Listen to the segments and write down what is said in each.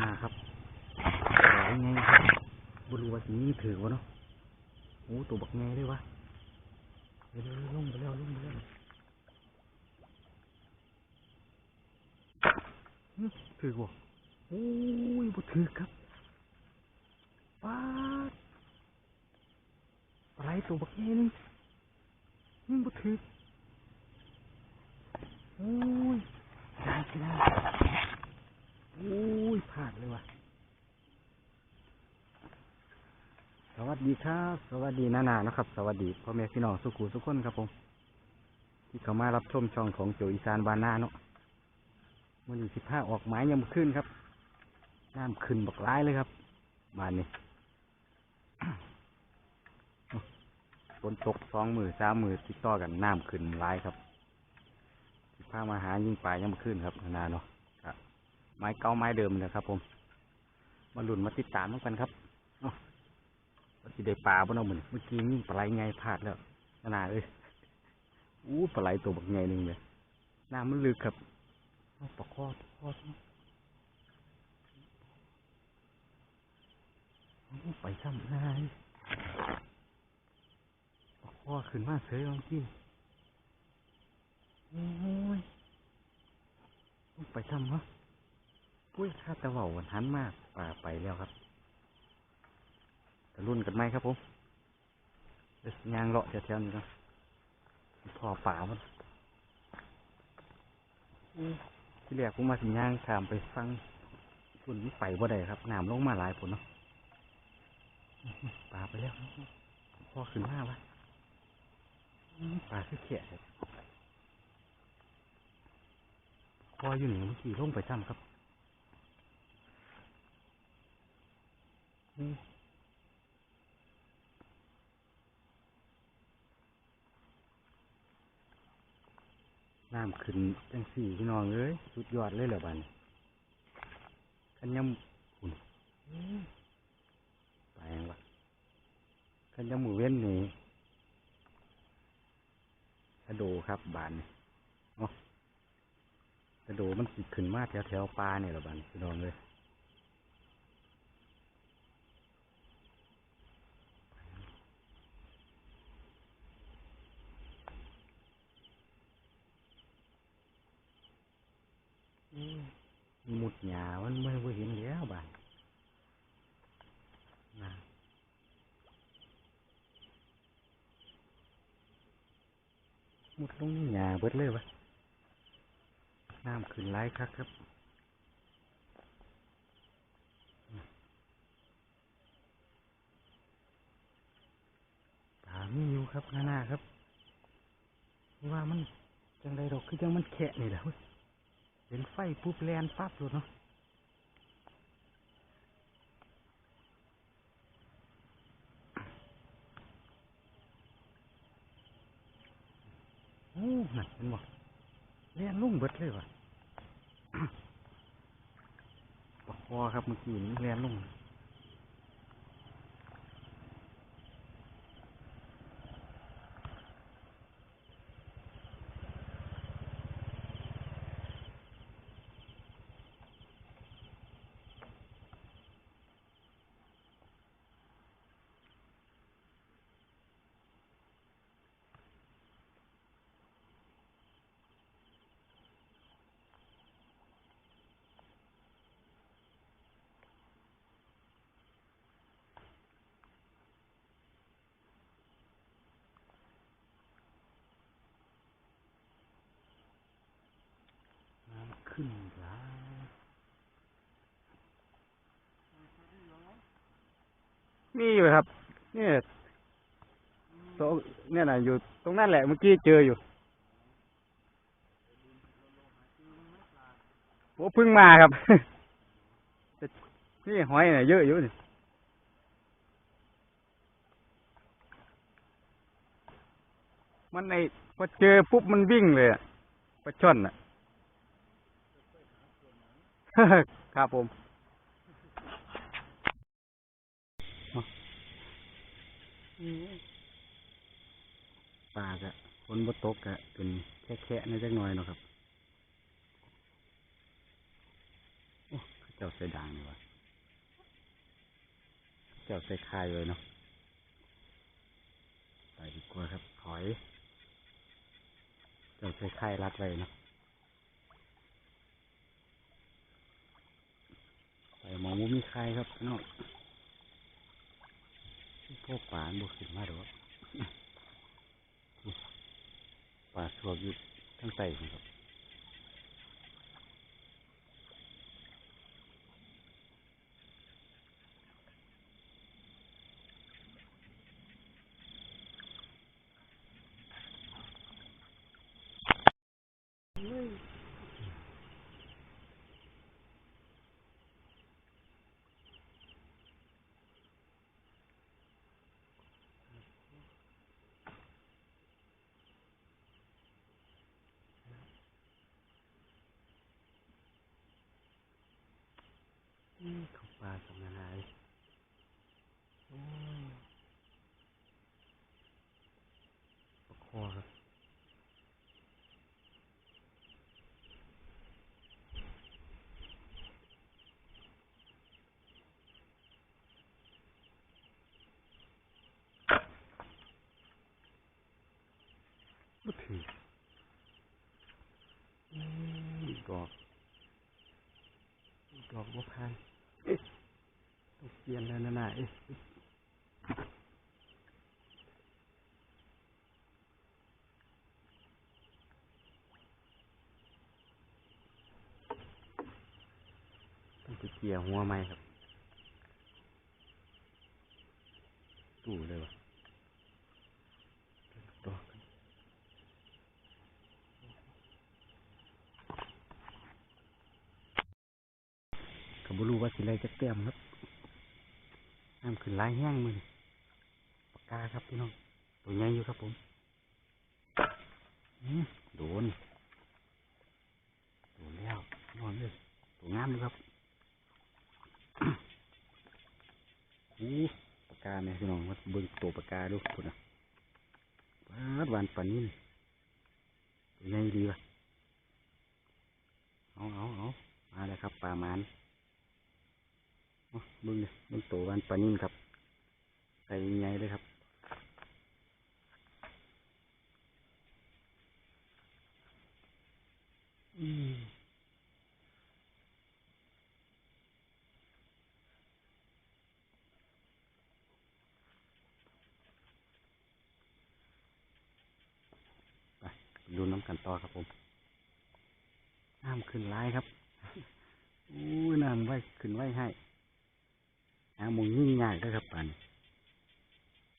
นาครับไหลไงครับบรูว่าสีนี้ถือวะเนาะโอ้ตัวบักไงเลยวะเร็วๆลงไปแล้วลงไปแล้วถือวะโอ้ยบ่ถือครับป้าอะไรตัวบักไงนึงมึงบ่ถือโอ้ยได้สิได้โอ้ยพลาดเลยวะ สวัส ดีครับ สวัสดีนานานะครับ สวัสดีพ่อแม่พี่น้องสุขุสุขคนครับผม ที่เข้ามารับชมช่องของโจอีสานบานนาเนาะวันนี้สิบห้าออกไม้ยามขึ้นครับน้ำขึ้นบักร้ายเลยครับบานนี้ฝนตกสองมือสามมือติดต่อกันน้ำขึ้นร้ายครับสิบห้ามาหายิ่งปลายยามขึ้นครับนานาเนาะครับไม้เก่าไม้เดิมเลยครับ ผม มาหลุนมาติดตามกันครับ สิได้ปลาบ่เนาะมื้อนเมื่อกี้ยิ่ปลาไหลไงพลาดแล้วนานาเอ้ยอู้ปลาไหลตัวบักไงหนึ่งเลยน้ำมันลึกครับเอาปลาคอปลาคอเอาไปซ้ำนายปลาคอขึ้นมาเสยลองกินโอ้ยไปซ้ำวะปุ้ยข้าตะเว่าวนหันมากปลาไปแล้วครับ รุ่นกันไหมครับผมเดี๋ยวยางเลาะแถวๆนี้เนาะพอป่ามันอู้ที่แรกผมมาสิยางขามไปฟังฝุ่นมันไปบ่ได้ครับน้ำลงมาหลายผลเนาะป่าไปแล้วพอขึ้นมาวะอื้อป่าคือแขะเลยพออยู่หนึ่งเมื่อกี้ลงไปซ้ำครับ น้ำขึ้นจังสี่พี่น้องเอ้ยสุดยอดเลยเหรอบันขันยำหุ่นไปยังวะขันยำหมูเว้นนี่กระโดครับบานนี่เนาะกระโดมันสิขึ้นมาแถวแถวปลาเนี่ยเหรอบันพี่น้องเลยห มุดหยามันไม่เห็นแล้วบ้านนะหมุดลงหยาเบิดเลยวะน้ำขึ้นไลายคักครับปาม่อยู่ครับข้าหน้าครับ ว่ามันจังไรดอกคือจังมันแขะนี่แหละ เห็นไฟปุ๊บแลนปั๊บเลยเนาะโอ้นั่นเห็นบ่แลนลุ่งเบิดเลยว่ะปะคอครับเมื่อกี้นี้แลนลุ่ง น้ำ ขึ้นแล้วมีอยู่ครับ เนี่ยโตเนี่ยนะอยู่ตรงนั้นแหละเมื่อกี้เจออยู่โอ้เพิ่งมาครับนี่หอยเนี่ยเยอะอยู่นี่มันในพอเจอปุ๊บมันวิ่งเลยอะปลาช่อนอะ ครับผมปลากะฝนบ่ตกกะเป็นแค่แค่ในจักหน่อยเนาะครับโอ้เขาเจ้าใส่ด่างนี่วะเจ้าใส่คายเลยเนาะไปดีกว่าครับถอย เจ้าใส่คายรัดไว้เนาะ ไปหมองมุมีครครับน้องพวกป่านบุกขึ้นมาเดอป่าสวกอยู่ทั้งใต้ครับ อืมเขา ปลาสำนักหายโอ้ยปลาคอครับบ่ถืออืมดอกดอกบัวพานเอ๊ะ ตกเปลี่ยนแล้วนะน่ะเอ๊ะต้องไปเกี่ยหัวไหมครับ ตู้เลยวะดอกก็บ่รู้ว่าสิไรจะเต็มครับน้ำขึ้นห ลายแห้งมือนี่ปากกาครับพี่น้อง ตัวใหญ่อยู่ครับผมอืมโดนโดนแล้วนอนเลยตัวงามอยู่ครับอู้ปากกาเนี่ยพี่น้องมาเบิ่งตัวปากกาดูคุณนะวาดวานปันนี้ตัวใหญ่ดีวะเอาเอาเอามาแล้วครับปลาหมันเบิ่งเลยเบิ่งตัววานปันนี้ครับ ใส่ใหญ่เลยครับอืมไปดูน้ำกันต่อครับผมน้ำขึ้นร้ายครับอู้น้ำไว้ขึ้นไว้ให้หามองยิ่งใหญ่ด้วยครับปัน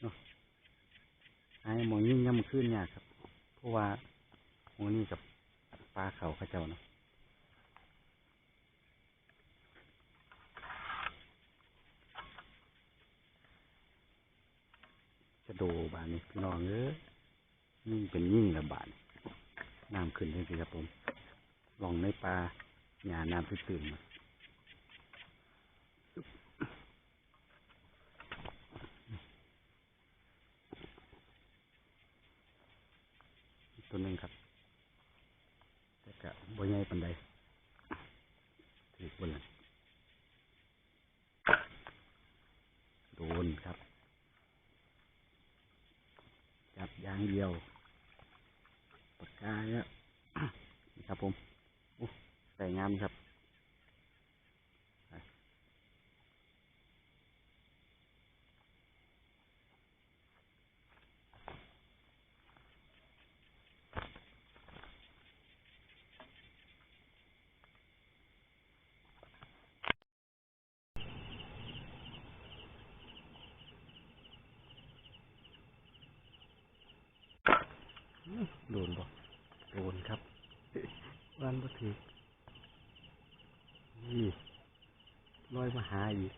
เนาะ หาหมอยิ่งย่ำขึ้นยากครับ เพราะว่าหมอนี้กับปลาเขาเขาเจ้านะจะโดบานนี้พี่น้องเอ้ยยิ่งเป็นยิ่งละบานน้ำขึ้นเลยสิครับผม ลองในปลาหยาน้ำตื่นๆมาอีกตัวหนึ่งครับ แต่กะ บ่ใหญ่ปันใดถือคนลังโดนครับ จับอย่างเดียวปากกาเนี่ยครับผมอู้ใส่งามครับไปอื้อ โดนบ่โดนครับวันบ่ถือนี่ลอยมาหาอีก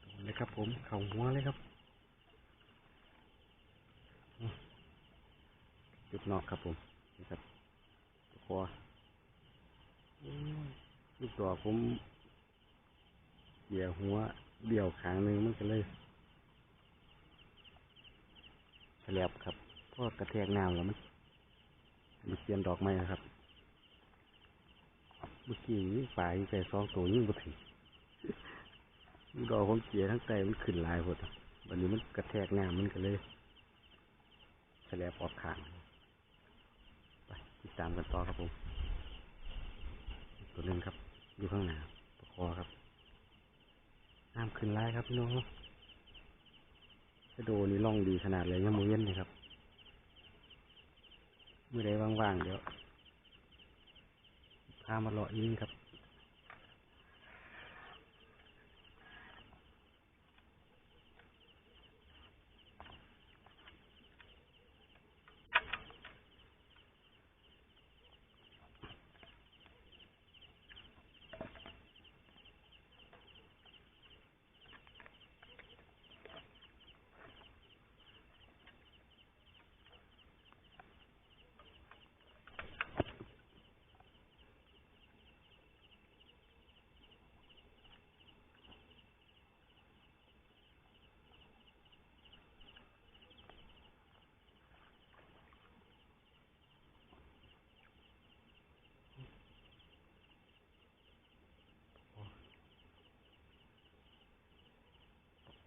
โดนเลยครับผมเข่าหัวเลยครับอื้อจุดนอกครับผมนี่ครับคออื้อลูกตัวผมเหยียหัวเดี่ยวขางหนึ่งมันก็เลยแฉลบครับเพราะกระแทกน้ำแล้วมันมันเสียนดอกไม้ครับอมื่อกี้ยิงปลายใส่สองตัวยิงบ่ถึงมันดอกของเกียทั้งใจมันขึ้นลายหมดอวันนี้มันกระแทกน้ำมันก็เลยแฉลบออกขางไปติดตามกันต่อครับผมตัวหนึ่งครับ อยู่ข้างหน้าตะคอครับน้ำขึ้นลายครับพี่น้องกระโดนี่ล่องดีขนาดเลยยังมือเย็นเลยครับ มื่อใดว่างๆเดี๋ยวพามาหล่อยิงครับ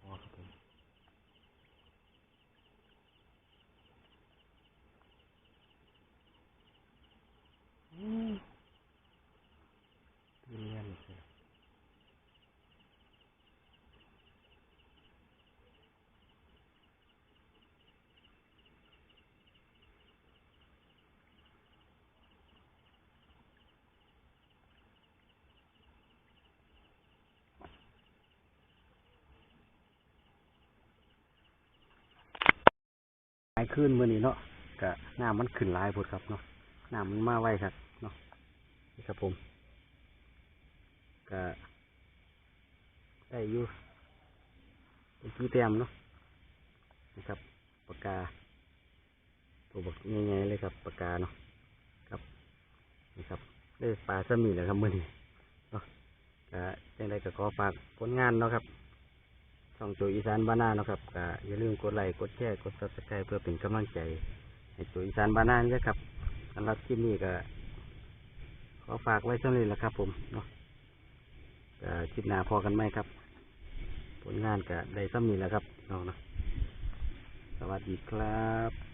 พอครับผมอืมเรียนเลย หลายขึ้นมื่อนี้เนาะกะน้ำมันขึ้นหลายพดครับเนาะน้ำมันมาไวครับเนาะนี่ครับผมกะได้อยู่เป็นกี่แต้มเนาะนะครับปากกาตัวบักง่ายๆเลยครับปากกาเนาะครับนี่ครับได้ปลาสมีแล้วครับมื่อนี้เนาะกะยังไงก็ขอฝากผลงานเนาะครับ ช่องตัวอีสานบ้านนาเนะครับก็อย่าลืมกดไลค์กดแชร์กดซับสไครต์เพื่อเป็นกำลังใจให้ตัวอีสานบ้านนาเนี่ยครับสำหรับคลิปนี้ก็ขอฝากไว้เท่านี้แหละครับ ผมเนาะคลิปหน้าพอกันไหมครับ ผลงานก็ได้ซ้ำนี้แหล้วครับน้องเนาะสวัสดีครับ